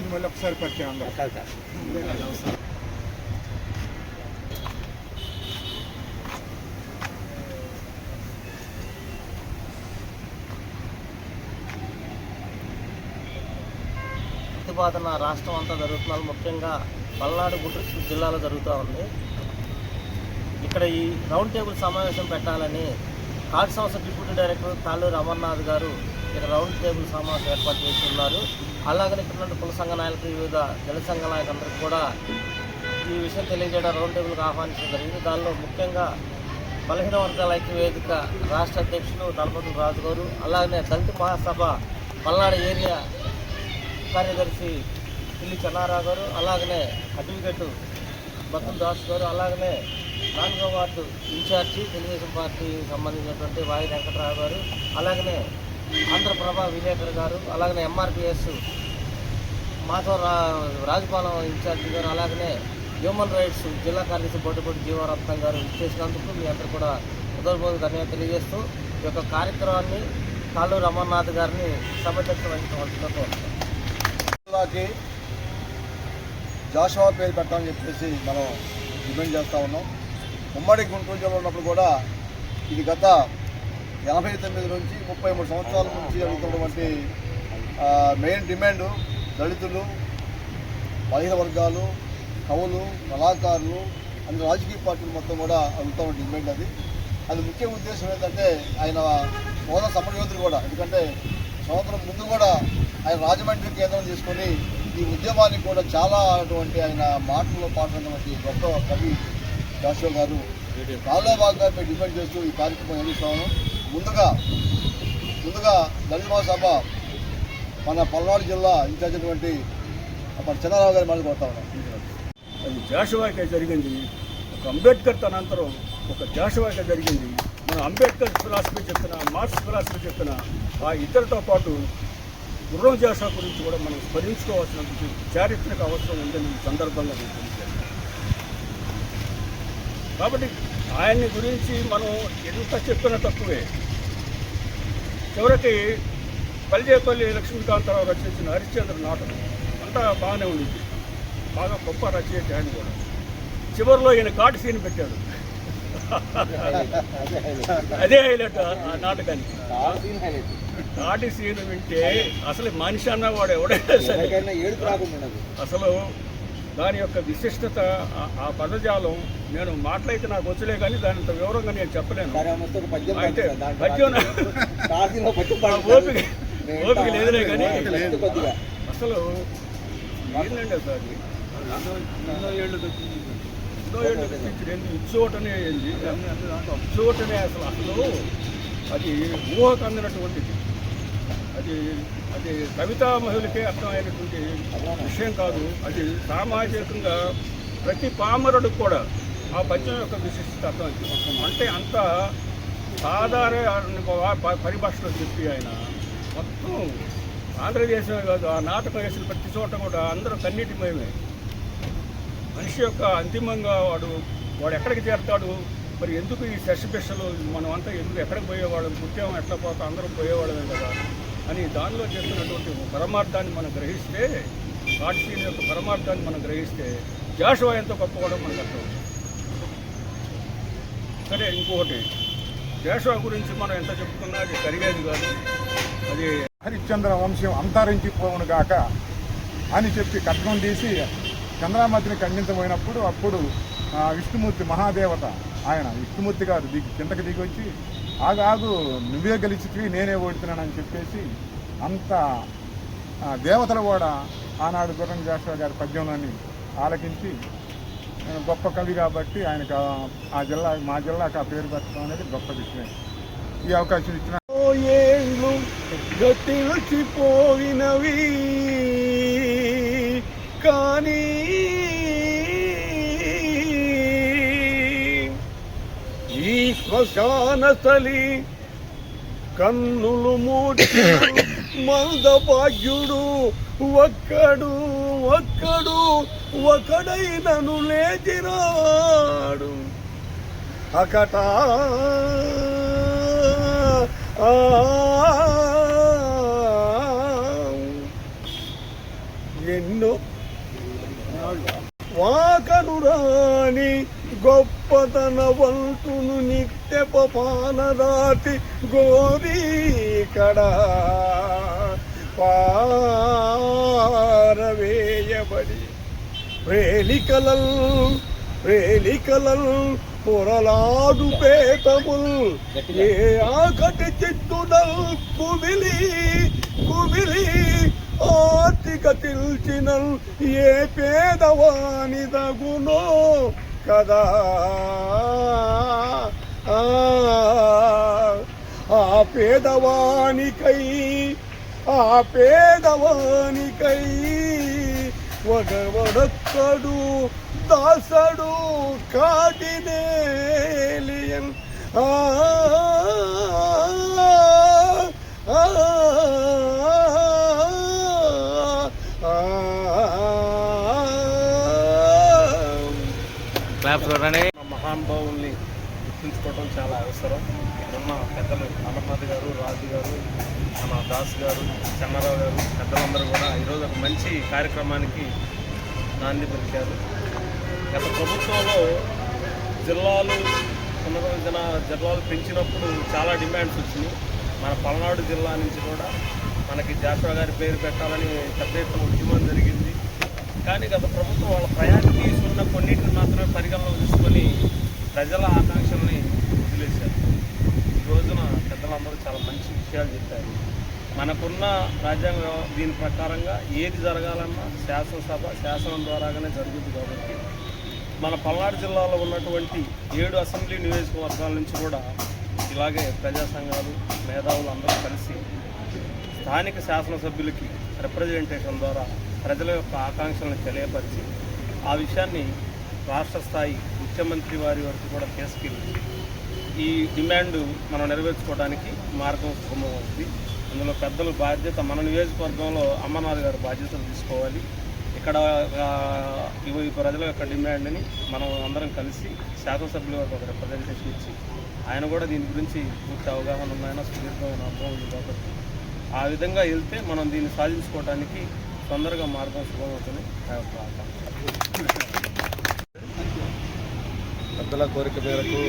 నుంచి మళ్ళీ ఒకసారి పరిచయం అందరూ ప్రతిపాదన రాష్ట్రం అంతా జరుగుతున్నారు. ముఖ్యంగా పల్నాడు గుంటూరు జిల్లాలో జరుగుతూ ఉంది. ఇక్కడ ఈ రౌండ్ టేబుల్ సమావేశం పెట్టాలని కార్డ్ సంస్థ డిప్యూటీ డైరెక్టర్ తాళూరు అమర్నాథ్ గారు ఇక్కడ రౌండ్ టేబుల్ సమావేశం ఏర్పాటు చేస్తున్నారు. అలాగనే ఇక్కడ కుల సంఘ నాయకులు వివిధ జన సంఘ నాయకులందరికీ కూడా ఈ విషయం తెలియజేయడం రౌండ్ టేబుల్కి ఆహ్వానించడం జరిగింది. దానిలో ముఖ్యంగా బలహీన వర్గాల ఐక్య వేదిక రాష్ట్ర అధ్యక్షులు దళపతుల రాజు గారు అలాగనే దళిత మహాసభ పల్నాడు ఏరియా కార్యదర్శి పిల్లి చెన్నారావు గారు అలాగనే అడ్వకేటు బతుల్ దాస్ గారు అలాగనే నాలుగో వార్డు ఇన్ఛార్జి తెలుగుదేశం పార్టీకి సంబంధించినటువంటి వాయి వెంకటరావు గారు అలాగనే ఆంధ్రప్రభ విలేకర్ గారు అలాగనే ఎంఆర్పిఎస్ మాధవ రా రాజపాలెం ఇన్ఛార్జి గారు అలాగనే హ్యూమన్ రైట్స్ జిల్లా కార్యదర్శి బొడ్డుపూడి జీవరత్నం గారు ఇచ్చేసినందుకు మీ అందరూ కూడా హృదయపూర్వక ధన్యవాదాలు తెలియజేస్తూ ఈ యొక్క కార్యక్రమాన్ని కాళ్ళూరు అమర్నాథ్ గారిని సభ్యత్వం జిల్లాకి జాషువా పేరు పెట్టాలని చెప్పేసి మనం డిమాండ్ చేస్తూ ఉన్నాం. ఉమ్మడి గుంటూరు జిల్లా ఉన్నప్పుడు కూడా ఇది గత ఎనభై తొమ్మిది నుంచి ముప్పై మూడు సంవత్సరాల నుంచి అడుగుతున్నటువంటి మెయిన్ డిమాండ్ దళితులు బలహీన వర్గాలు కవులు కళాకారులు అన్ని రాజకీయ పార్టీలు మొత్తం కూడా అడుగుతున్న డిమాండ్ అది. అది ముఖ్య ఉద్దేశం ఏంటంటే ఆయన సోదర సమరయోధులు కూడా. ఎందుకంటే సంవత్సరం ముందు కూడా ఆయన రాజమండ్రి కేంద్రం తీసుకొని ఈ ఉద్యమాన్ని కూడా చాలా అటువంటి ఆయన మాటల్లో పాడుతున్నటువంటి గొప్ప కవి జాషువా గారు. దానిలో భాగంగా మేము డిపెండ్ చేస్తూ ఈ కార్యక్రమం నిర్వహిస్తాము ముందుగా ముందుగా దళిత మహాసభ మన పల్నాడు జిల్లా ఇన్ఛార్జ్ అయినటువంటి మన చంద్రరావు గారి మాట కోరుతా ఉన్నాం. అది జాషువాకే జరిగింది. ఒక అంబేద్కర్ తనంతరం ఒక జాషువాకే జరిగింది. మన అంబేద్కర్ ఫిలాసఫీ చెప్పిన మార్క్స్ ఫిలాసఫీ చెప్పిన ఆ ఇద్దరితో పాటు గుర్రం జాషువా గురించి కూడా మనం స్మరించుకోవాల్సిన చారిత్రక అవసరం ఉందని ఈ సందర్భంగా నేను తెలియజేస్తాను. కాబట్టి ఆయన్ని గురించి మనం ఎంత చెప్పినా తక్కువే చివరికి పల్లిచేపల్లి లక్ష్మీకాంతరావు రచించిన హరిశ్చంద్ర నాటకం అంతా బాగానే ఉండింది. బాగా గొప్ప రచయిత ఆయన కూడా. చివరిలో ఈయన కాటు సీన్ పెట్టాడు. అదే హైలైట్ ఆ నాటకానికి. కాటి సీన్ వింటే అసలు మనిషి అన్నవాడు ఎవడైనా సరే అసలు దాని యొక్క విశిష్టత ఆ- పదజాలం నేను మాటలైతే నాకు వచ్చలే కానీ దాని వివరంగా నేను చెప్పలేను. అయితే పద్యం ఓపిక ఓపిక లేదులే కానీ అసలు ఏంటండి సార్? ఎన్నో ఏళ్ళు ఎన్నో ఏళ్ళు తెచ్చి ఇచ్చోటనే ఏంది? ఇచ్చోటనే అసలు అసలు అది ఊహకు అందినటువంటిది అది అది కవితా మహిళకే అర్థమైనటువంటి విషయం కాదు. అది సామాజికంగా ప్రతి పామరుడు కూడా ఆ పద్యం యొక్క విశిష్టత అర్థం అంటే అంత సాధారణ పరిభాషలో చెప్పి ఆయన మొత్తం ఆంధ్రదేశమే కాదు ఆ నాటకం వేసిన ప్రతి చోట కూడా అందరూ కన్నీటిమయమే మనిషి యొక్క అంతిమంగా వాడు వాడు ఎక్కడికి చేరతాడు? మరి ఎందుకు ఈ శశిభిషలు మనం అంతా ఎందుకు ఎక్కడికి పోయేవాళ్ళం? ముఖ్యం ఎట్లా పోతాం? అందరం పోయేవాళ్ళమే కదా. అని దానిలో చేస్తున్నటువంటి పరమార్థాన్ని మనం గ్రహిస్తే కాట్సీన్ యొక్క పరమార్థాన్ని మనం గ్రహిస్తే జాషువా ఎంత గొప్పవాడో మనకు అర్థం సరే ఇంకొకటి. జాషువా గురించి మనం ఎంత చెప్పుకున్నా అది కరిగేది కాదు. అది హరిశ్చంద్ర వంశం అంతరించిపోవును గాక అని చెప్పి కట్నం తీసి చంద్రామతిని ఖండించబోయినప్పుడు అప్పుడు ఆ, విష్ణుమూర్తి మహాదేవత ఆయన విష్ణుమూర్తి గారు దిగి కిందకి దిగి వచ్చి ఆగు ఆగు నువ్వే గెలిచితివి నేనే ఓడుతున్నానని చెప్పేసి అంత దేవతలు కూడా ఆనాడు గుర్రం జాషువా గారి పద్యంలోని ఆలకించి గొప్ప కవి కాబట్టి ఆయనకు ఆ- ఆ జిల్లా మా జిల్లాకు ఆ పేరు పెట్టడం అనేది గొప్ప విషయం. ఈ అవకాశం ఇచ్చిన శ్మశానస్థలి కన్నులు మూడి మందభాగ్యుడు ఒక్కడు ఒక్కడు ఒకడైనను లేచిరాడు అకట ఎన్నో వాకను రాని గొప్పతన వంతును నిత్యప పానరాతి గోరీ కడా పారవేయబడి. ప్రేలికలల్ ప్రేలికలల్ పొరలాడు పేతముల్ ఏ ఆకటి చిత్తుడల్ కుమిలి కుమిలి ఆర్తిక తిల్చినల్ ఏ పేదవాని దగునో కదా. పేదవానికై ఆ పేదవానికై వడవడక్కడు దాసడు కాటినేలియన్ ఆ మహానుభావుల్ని గుర్తుంచుకోవడం చాలా అవసరం ఉన్న పెద్దలు అమర్నాథ్ గారు రాజు గారు మన దాస్ గారు చెన్నారావు గారు పెద్దలందరూ కూడా ఈరోజు ఒక మంచి కార్యక్రమానికి నాంది పలికారు. గత ప్రభుత్వంలో జిల్లాలు పునర్విభజన జిల్లాలు పెంచినప్పుడు చాలా డిమాండ్స్ వచ్చినాయి. మన పల్నాడు జిల్లా నుంచి కూడా మనకి జాషువా గారి పేరు పెట్టాలని పెద్ద ఎత్తున ఉద్యమం జరిగింది. కానీ గత ప్రభుత్వం వాళ్ళ ప్రయారిటీస్ ఉన్న కొన్నింటిని మాత్రమే పరిగణలో తీసుకొని ప్రజల ఆకాంక్ష వదిలేశారు ఈ రోజున చాలా మంచి విషయాలు చెప్పారు. మనకున్న రాజ్యాంగ దీని ప్రకారంగా ఏది జరగాలన్నా శాసనసభ శాసనం ద్వారాగానే జరుగుతుంది కాబట్టి మన పల్నాడు జిల్లాలో ఉన్నటువంటి ఏడు అసెంబ్లీ నియోజకవర్గాల నుంచి కూడా ఇలాగే ప్రజా సంఘాలు మేధావులు అందరూ కలిసి స్థానిక శాసనసభ్యులకి రిప్రజెంటేషన్ ద్వారా ప్రజల యొక్క ఆకాంక్షలను తెలియపరిచి ఆ విషయాన్ని రాష్ట్ర స్థాయి ముఖ్యమంత్రి వారి వరకు కూడా తీసుకెళ్ళి ఈ డిమాండ్ మనం నెరవేర్చుకోవడానికి మార్గం సుగమం అవుతుంది అందులో పెద్దలు బాధ్యత మన నియోజకవర్గంలో అమ్మనాథ్ గారు బాధ్యతలు తీసుకోవాలి. ఇక్కడ ఇవి ఈ ప్రజల యొక్క డిమాండ్ని మనం అందరం కలిసి శాసనసభ్యుల వరకు ఒక రిప్రజెంటేషన్ ఇచ్చి ఆయన కూడా దీని గురించి పూర్తి అవగాహన ఉన్నాయన సుదీర్ఘమైన అనుభవం ఉంది కాబట్టి ఆ విధంగా వెళ్తే మనం దీన్ని సాధించుకోవడానికి తొందరగా మార్గం సుగమవుతుంది నా యొక్క పెద్దల కోరిక మేరకు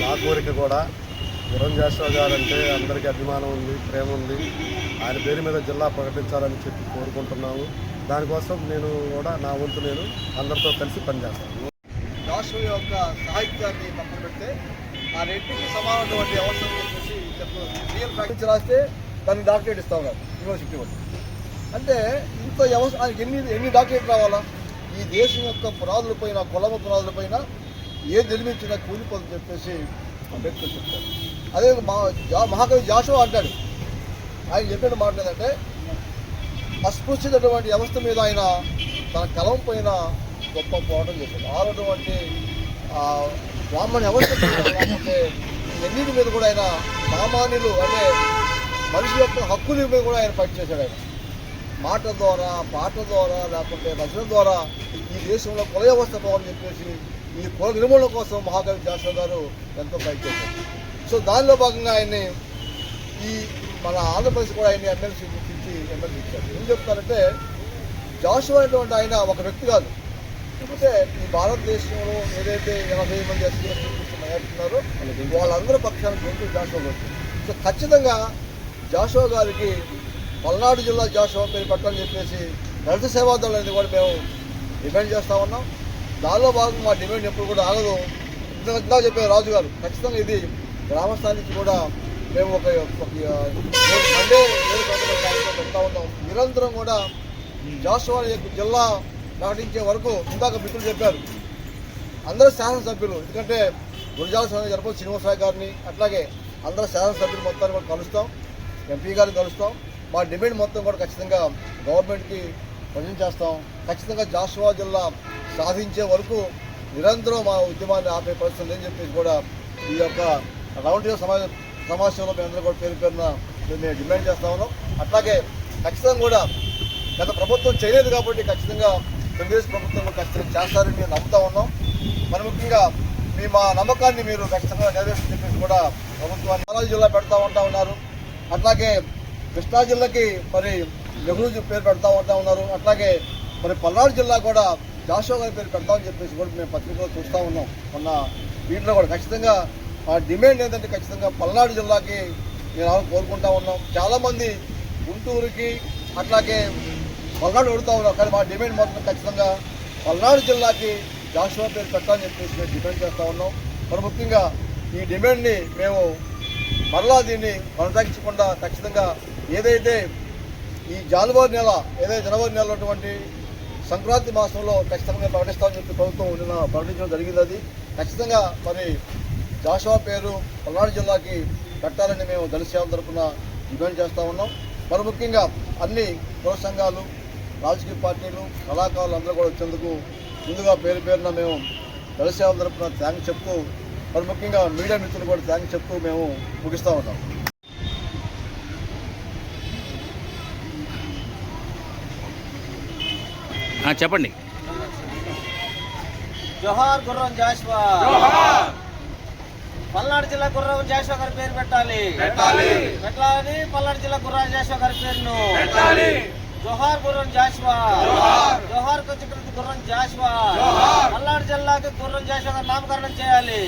నా కోరిక కూడా నిరంజాశ్వ గారు అంటే అందరికీ అభిమానం ఉంది ప్రేమ ఉంది. ఆయన పేరు మీద జిల్లా ప్రకటించాలని చెప్పి కోరుకుంటున్నాము. దానికోసం నేను కూడా నా వంతు నేను అందరితో కలిసి పనిచేస్తాను. జాషువ యొక్క సాహిత్యాన్ని పక్కన పెడితే ఆ రెండింటికి సమానమైనటువంటి అవసరం చెప్పేసి చెప్తున్నారు. రియల్ ప్రాక్టీస్ రాస్తే దానికి డాక్టరేట్ ఇస్తా ఉన్నారు. యూనివర్సిటీ వాళ్ళు. అంటే ఇంత వ్యవస్థ ఎన్ని ఎన్ని డాక్టరేట్ రావాలా? ఈ దేశం యొక్క పునాదులపైన కులమ పునాదులపైన ఏ నిర్మించినా కూలిపోదని చెప్పేసి అంబేద్కర్ చెప్తారు. అదే మా మహాకవి జాషో అంటాడు. ఆయన చెప్పిన మాట ఏంటంటే అస్పృశ్యతటువంటి వ్యవస్థ మీద ఆయన తన కలం పైన గొప్ప పోరాటం చేశాడు. ఆరటువంటి బ్రాహ్మణి బ్రాహ్మణ వ్యవస్థ మీద ఎన్నిటి మీద కూడా ఆయన సామాన్యులు అంటే మనిషి యొక్క హక్కుల మీద కూడా ఆయన పనిచేశాడు ఆయన. మాట ద్వారా పాట ద్వారా లేకుంటే రచన ద్వారా ఈ దేశంలో కుల వ్యవస్థ పోవాలని చెప్పేసి ఈ కుల నిర్మూలన కోసం మహాకవి జాషువా గారు ఎంతో పనిచేశారు సో దానిలో భాగంగా ఆయన్ని ఈ మన ఆంధ్రప్రదేశ్ కూడా ఆయన ఎమ్మెల్సీ గుర్తించి ఎమ్మెల్సీ ఇచ్చారు. ఏం చెప్తారంటే జాషువా అనేటువంటి ఆయన ఒక వ్యక్తి కాదు. అంటే ఈ భారతదేశంలో ఏదైతే ఎనభై మంది ఎస్సీ ఉన్నారో వాళ్ళందరూ పక్షాన్ని గుర్తు జాషువా గారు సో ఖచ్చితంగా జాషువా గారికి పల్నాడు జిల్లా జాషువా పేరు పెట్టాలని చెప్పేసి దళిత సేవాదళం అనేది కూడా మేము డిమాండ్ చేస్తా ఉన్నాం. దానిలో భాగం మా డిమాండ్ ఎప్పుడు కూడా ఆగదు. ఇంతగా చెప్పారు రాజు గారు ఖచ్చితంగా ఇది గ్రామస్థానికి కూడా మేము ఒక మండే పెడతా నిరంతరం కూడా జాషువా జిల్లా ప్రకటించే వరకు ఇందాక మిత్రులు చెప్పారు. అందరూ శాసనసభ్యులు. ఎందుకంటే గురజాల స్వామి జరపతి శ్రీనివాసరావు గారిని అట్లాగే అందరూ శాసనసభ్యులు మొత్తాన్ని కూడా కలుస్తాం. ఎంపీ గారిని కలుస్తాం. మా డిమాండ్ మొత్తం కూడా ఖచ్చితంగా గవర్నమెంట్కి ప్రజెంట్ చేస్తాం. ఖచ్చితంగా జాషువా జిల్లా సాధించే వరకు నిరంతరం మా ఉద్యమాన్ని ఆపే పరిస్థితి లేని చెప్పేసి కూడా ఈ యొక్క రౌండ్ టేబుల్ సమావేశం సమావేశంలో మేము అందరూ కూడా పేరు పేరున మేము డిమాండ్ చేస్తా ఉన్నాం. అట్లాగే ఖచ్చితంగా కూడా గత ప్రభుత్వం చేయలేదు కాబట్టి ఖచ్చితంగా తెలుగుదేశం ప్రభుత్వం ఖచ్చితంగా చేస్తారని మేము నమ్ముతా ఉన్నాం. మరి ముఖ్యంగా మీ మా నమ్మకాన్ని మీరు ఖచ్చితంగా నెరవేర్చని చెప్పేసి కూడా ప్రభుత్వాన్ని పల్నాడు జిల్లా పెడతా ఉంటా ఉన్నారు. అట్లాగే కృష్ణా జిల్లాకి మరి నెహ్రూ పేరు పెడతా ఉంటా ఉన్నారు. అట్లాగే మరి పల్నాడు జిల్లా కూడా జాషో గారి పేరు పెడతామని చెప్పేసి కూడా మేము పత్రికలో చూస్తూ ఉన్నాం. మొన్న వీటిలో కూడా ఖచ్చితంగా ఆ డిమాండ్ ఏంటంటే ఖచ్చితంగా పల్నాడు జిల్లాకి మేము కోరుకుంటా ఉన్నాం. చాలామంది గుంటూరుకి అట్లాగే పల్నాడు పెడుతూ ఉన్నాం కానీ మా డిమాండ్ మాత్రం ఖచ్చితంగా పల్నాడు జిల్లాకి జాషువా పేరు పెట్టాలని చెప్పేసి మేము డిమాండ్ చేస్తూ ఉన్నాం. మరి ముఖ్యంగా ఈ డిమాండ్ని మేము మరలా దీన్ని కొనసాగించకుండా ఖచ్చితంగా ఏదైతే ఈ జనవరి నెల ఏదైతే జనవరి నెల ఉన్నటువంటి సంక్రాంతి మాసంలో ఖచ్చితంగా ప్రకటిస్తామని చెప్పి ప్రభుత్వం నిన్న ప్రకటించడం జరిగింది అది. ఖచ్చితంగా మరి జాషువా పేరు పల్నాడు జిల్లాకి పెట్టాలని మేము దళిత తరఫున డిమాండ్ చేస్తూ ఉన్నాం. మరి ముఖ్యంగా అన్ని కుల సంఘాలు రాజకీయ పార్టీలు కళాకారులు అందరూ కూడా వచ్చేందుకు ముందుగా పేరు పేరున మేము దళిత తరపున తరఫున థ్యాంక్స్ చెప్తూ మరి ముఖ్యంగా మీడియా మిత్రులు కూడా థ్యాంక్స్ చెప్తూ మేము ముగిస్తూ ఉన్నాం. చెప్పండి. జోహార్ గుర్రం జాషువా. పల్నాడు జిల్లా గుర్రం జాషువా గారి పేరు పెట్టాలి. పెట్టాలని పల్నాడు జిల్లా గుర్రం జాషువా గారి పేరును. జోహార్ గుర్రం జాషువా. జోహార్! కొచ్చుకృతి గుర్రం జాషువా. పల్నాడు జిల్లాకి గుర్రం జాషువా గారి నామకరణం చేయాలి.